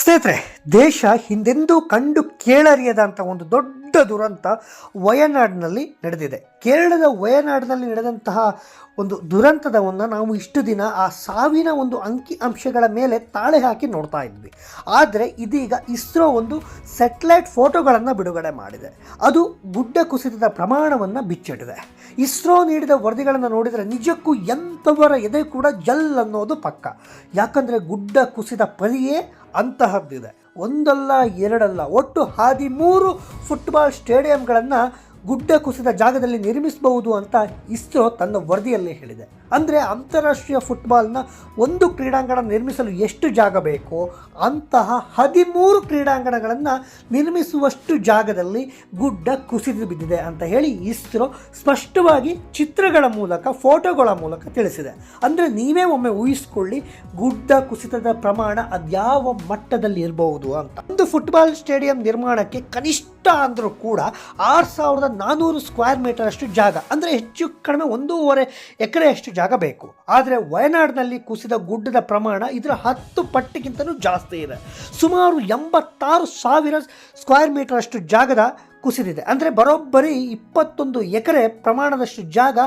ಸ್ನೇಹಿತರೆ, ದೇಶ ಹಿಂದೆಂದೂ ಕಂಡು ಕೇಳರಿಯದಂಥ ಒಂದು ದೊಡ್ಡ ದುರಂತ ವಯನಾಡಿನಲ್ಲಿ ನಡೆದಿದೆ. ಕೇರಳದ ವಯನಾಡಿನಲ್ಲಿ ನಡೆದಂತಹ ಒಂದು ದುರಂತದವನ್ನು ನಾವು ಇಷ್ಟು ದಿನ ಆ ಸಾವಿನ ಒಂದು ಅಂಕಿ ಅಂಶಗಳ ಮೇಲೆ ತಾಳೆ ಹಾಕಿ ನೋಡ್ತಾ ಇದ್ವಿ. ಆದರೆ ಇದೀಗ ಇಸ್ರೋ ಒಂದು ಸೆಟ್ಲೈಟ್ ಫೋಟೋಗಳನ್ನು ಬಿಡುಗಡೆ ಮಾಡಿದೆ. ಅದು ಗುಡ್ಡ ಕುಸಿತದ ಪ್ರಮಾಣವನ್ನು ಬಿಚ್ಚಿಟ್ಟಿದೆ. ಇಸ್ರೋ ನೀಡಿದ ವರದಿಗಳನ್ನು ನೋಡಿದರೆ ನಿಜಕ್ಕೂ ಎಂಥವರ ಎದೆ ಕೂಡ ಜಲ್ ಅನ್ನೋದು ಪಕ್ಕ. ಯಾಕಂದರೆ ಗುಡ್ಡ ಕುಸಿದ ಪರಿಯೇ ಅಂತಹದ್ದಿದೆ. ಒಂದಲ್ಲ ಎರಡಲ್ಲ ಒಟ್ಟು ಹದಿಮೂರು ಫುಟ್ಬಾಲ್ ಸ್ಟೇಡಿಯಂಗಳನ್ನು ಗುಡ್ಡ ಕುಸಿದ ಜಾಗದಲ್ಲಿ ನಿರ್ಮಿಸಬಹುದು ಅಂತ ಇಸ್ರೋ ತನ್ನ ವರದಿಯಲ್ಲಿ ಹೇಳಿದೆ. ಅಂದರೆ ಅಂತಾರಾಷ್ಟ್ರೀಯ ಫುಟ್ಬಾಲ್ನ ಒಂದು ಕ್ರೀಡಾಂಗಣ ನಿರ್ಮಿಸಲು ಎಷ್ಟು ಜಾಗ ಬೇಕೋ ಅಂತಹ ಹದಿಮೂರು ಕ್ರೀಡಾಂಗಣಗಳನ್ನು ನಿರ್ಮಿಸುವಷ್ಟು ಜಾಗದಲ್ಲಿ ಗುಡ್ಡ ಕುಸಿದು ಬಿದ್ದಿದೆ ಅಂತ ಹೇಳಿ ಇಸ್ರೋ ಸ್ಪಷ್ಟವಾಗಿ ಚಿತ್ರಗಳ ಮೂಲಕ, ಫೋಟೋಗಳ ಮೂಲಕ ತಿಳಿಸಿದೆ. ಅಂದರೆ ನೀವೇ ಒಮ್ಮೆ ಊಹಿಸ್ಕೊಳ್ಳಿ, ಗುಡ್ಡ ಕುಸಿತದ ಪ್ರಮಾಣ ಅದ್ಯಾವ ಮಟ್ಟದಲ್ಲಿ ಇರಬಹುದು ಅಂತ. ಒಂದು ಫುಟ್ಬಾಲ್ ಸ್ಟೇಡಿಯಂ ನಿರ್ಮಾಣಕ್ಕೆ ಕನಿಷ್ಠ ಅಂದರೂ ಕೂಡ ಆರು ಸಾವಿರದ ನಾನ್ನೂರು ಸ್ಕ್ವೇರ್ ಮೀಟರ್ ಅಷ್ಟು ಜಾಗ, ಅಂದರೆ ಹೆಚ್ಚು ಕಡಿಮೆ ಒಂದೂವರೆ ಎಕರೆಯಷ್ಟು ಜಾಗ ಬೇಕು. ಆದರೆ ವಯನಾಡಿನಲ್ಲಿ ಕುಸಿದ ಗುಡ್ಡದ ಪ್ರಮಾಣ ಇದರ ಹತ್ತು ಪಟ್ಟಿಗಿಂತಲೂ ಜಾಸ್ತಿ ಇದೆ. ಸುಮಾರು ಎಂಬತ್ತಾರು ಸಾವಿರ ಸ್ಕ್ವೇರ್ ಮೀಟರ್ ಅಷ್ಟು ಜಾಗದ ಕುಸಿದಿದೆ. ಅಂದರೆ ಬರೋಬ್ಬರಿ ಇಪ್ಪತ್ತೊಂದು ಎಕರೆ ಪ್ರಮಾಣದಷ್ಟು ಜಾಗ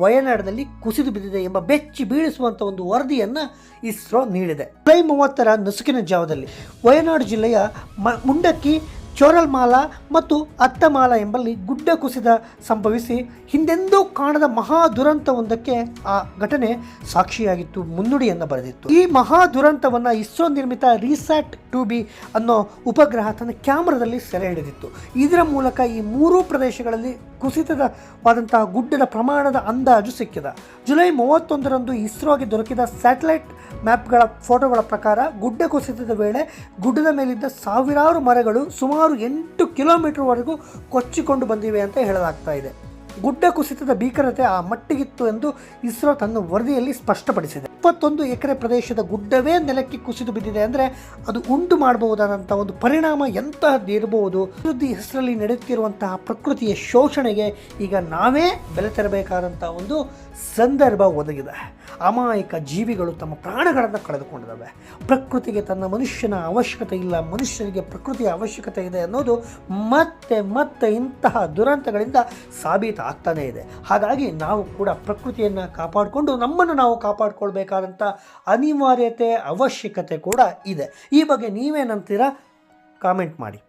ವಯನಾಡಿನಲ್ಲಿ ಕುಸಿದು ಬಿದ್ದಿದೆ ಎಂಬ ಬೆಚ್ಚಿ ಬೀಳಿಸುವಂಥ ಒಂದು ವರದಿಯನ್ನು ಇಸ್ರೋ ನೀಡಿದೆ. ಜುಲೈ ಮೂವತ್ತರ ನಸುಕಿನ ಜಾವದಲ್ಲಿ ವಯನಾಡು ಜಿಲ್ಲೆಯ ಮ, ಮುಂಡಕ್ಕಿ ಚೋರಲ್ಮಾಲ ಮತ್ತು ಅತ್ತಮಾಲ ಎಂಬಲ್ಲಿ ಗುಡ್ಡ ಕುಸಿದ ಸಂಭವಿಸಿ ಹಿಂದೆಂದೂ ಕಾಣದ ಮಹಾ ದುರಂತವೊಂದಕ್ಕೆ ಆ ಘಟನೆ ಸಾಕ್ಷಿಯಾಗಿತ್ತು ಮುನ್ನುಡಿಯನ್ನು ಬರೆದಿತ್ತು. ಈ ಮಹಾ ದುರಂತವನ್ನು ಇಸ್ರೋ ನಿರ್ಮಿತ ರಿಸ್ಯಾಟ್ ಟು ಬಿ ಅನ್ನೋ ಉಪಗ್ರಹ ತನ್ನ ಕ್ಯಾಮ್ರಾದಲ್ಲಿ ಸೆರೆ ಹಿಡಿದಿತ್ತು. ಇದರ ಮೂಲಕ ಈ ಮೂರೂ ಪ್ರದೇಶಗಳಲ್ಲಿ ಕುಸಿತದವಾದಂತಹ ಗುಡ್ಡದ ಪ್ರಮಾಣದ ಅಂದಾಜು ಸಿಕ್ಕಿದ. ಜುಲೈ ಮೂವತ್ತೊಂದರಂದು ಇಸ್ರೋಗೆ ದೊರಕಿದ ಸ್ಯಾಟಲೈಟ್ ಮ್ಯಾಪ್ಗಳ ಫೋಟೋಗಳ ಪ್ರಕಾರ ಗುಡ್ಡ ಕುಸಿತದ ವೇಳೆ ಗುಡ್ಡದ ಮೇಲಿದ್ದ ಸಾವಿರಾರು ಮರಗಳು ಸುಮಾರು ಎಂಟು ಕಿಲೋಮೀಟರ್ವರೆಗೂ ಕೊಚ್ಚಿಕೊಂಡು ಬಂದಿವೆ ಅಂತ ಹೇಳಲಾಗ್ತಾ ಇದೆ. ಗುಡ್ಡ ಕುಸಿತದ ಭೀಕರತೆ ಆ ಮಟ್ಟಿಗಿತ್ತು ಎಂದು ಇಸ್ರೋ ತನ್ನ ವರದಿಯಲ್ಲಿ ಸ್ಪಷ್ಟಪಡಿಸಿದೆ. ಇಪ್ಪತ್ತೊಂದು ಎಕರೆ ಪ್ರದೇಶದ ಗುಡ್ಡವೇ ನೆಲಕ್ಕೆ ಕುಸಿದು ಬಿದ್ದಿದೆ ಅಂದರೆ ಅದು ಉಂಟು ಮಾಡಬಹುದಾದಂಥ ಒಂದು ಪರಿಣಾಮ ಎಂತಹದ್ದು ಇರಬಹುದು ಅಭಿವೃದ್ಧಿ ಹೆಸರಲ್ಲಿ ನಡೆಯುತ್ತಿರುವಂತಹ ಪ್ರಕೃತಿಯ ಶೋಷಣೆಗೆ ಈಗ ನಾವೇ ಬೆಲೆ ತೆರಬೇಕಾದಂಥ ಒಂದು ಸಂದರ್ಭ ಒದಗಿದೆ. ಅಮಾಯಕ ಜೀವಿಗಳು ತಮ್ಮ ಪ್ರಾಣಗಳನ್ನು ಕಳೆದುಕೊಂಡಿದ್ದಾವೆ. ಪ್ರಕೃತಿಗೆ ತನ್ನ ಮನುಷ್ಯನ ಅವಶ್ಯಕತೆ ಇಲ್ಲ. ಮನುಷ್ಯನಿಗೆ ಪ್ರಕೃತಿಯ ಅವಶ್ಯಕತೆ ಇದೆ ಅನ್ನೋದು ಮತ್ತೆ ಮತ್ತೆ ಇಂತಹ ದುರಂತಗಳಿಂದ ಸಾಬೀತಾಗ್ತಾನೇ ಇದೆ. ಹಾಗಾಗಿ ನಾವು ಕೂಡ ಪ್ರಕೃತಿಯನ್ನು ಕಾಪಾಡಿಕೊಂಡು ನಮ್ಮನ್ನು ನಾವು ಕಾಪಾಡಿಕೊಳ್ಬೇಕಾದಂಥ ಅನಿವಾರ್ಯತೆ ಅವಶ್ಯಕತೆ ಕೂಡ ಇದೆ. ಈ ಬಗ್ಗೆ ನೀವೇನಂತೀರಾ? ಕಾಮೆಂಟ್ ಮಾಡಿ.